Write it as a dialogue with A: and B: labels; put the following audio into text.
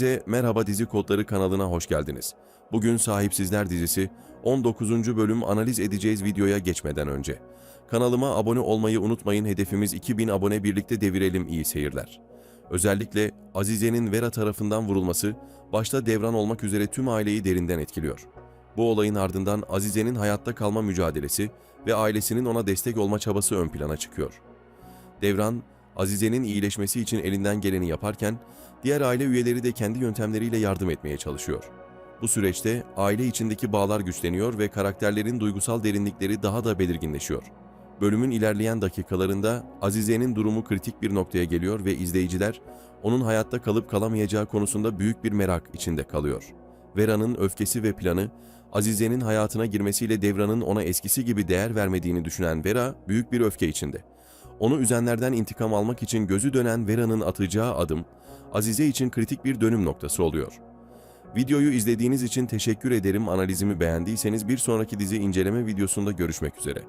A: Size Merhaba Dizi Kodları kanalına hoş geldiniz. Bugün Sahipsizler dizisi 19. bölüm analiz edeceğiz videoya geçmeden önce. Kanalıma abone olmayı unutmayın hedefimiz 2000 abone birlikte devirelim iyi seyirler. Özellikle Azize'nin Vera tarafından vurulması başta devran olmak üzere tüm aileyi derinden etkiliyor. Bu olayın ardından Azize'nin hayatta kalma mücadelesi ve ailesinin ona destek olma çabası ön plana çıkıyor. Devran, Azize'nin iyileşmesi için elinden geleni yaparken, diğer aile üyeleri de kendi yöntemleriyle yardım etmeye çalışıyor. Bu süreçte aile içindeki bağlar güçleniyor ve karakterlerin duygusal derinlikleri daha da belirginleşiyor. Bölümün ilerleyen dakikalarında Azize'nin durumu kritik bir noktaya geliyor ve izleyiciler onun hayatta kalıp kalamayacağı konusunda büyük bir merak içinde kalıyor. Vera'nın öfkesi ve planı, Azize'nin hayatına girmesiyle Devran'ın ona eskisi gibi değer vermediğini düşünen Vera büyük bir öfke içinde. Onu üzenlerden intikam almak için gözü dönen Vera'nın atacağı adım, Azize için kritik bir dönüm noktası oluyor. Videoyu izlediğiniz için teşekkür ederim. Analizimi beğendiyseniz bir sonraki dizi inceleme videosunda görüşmek üzere.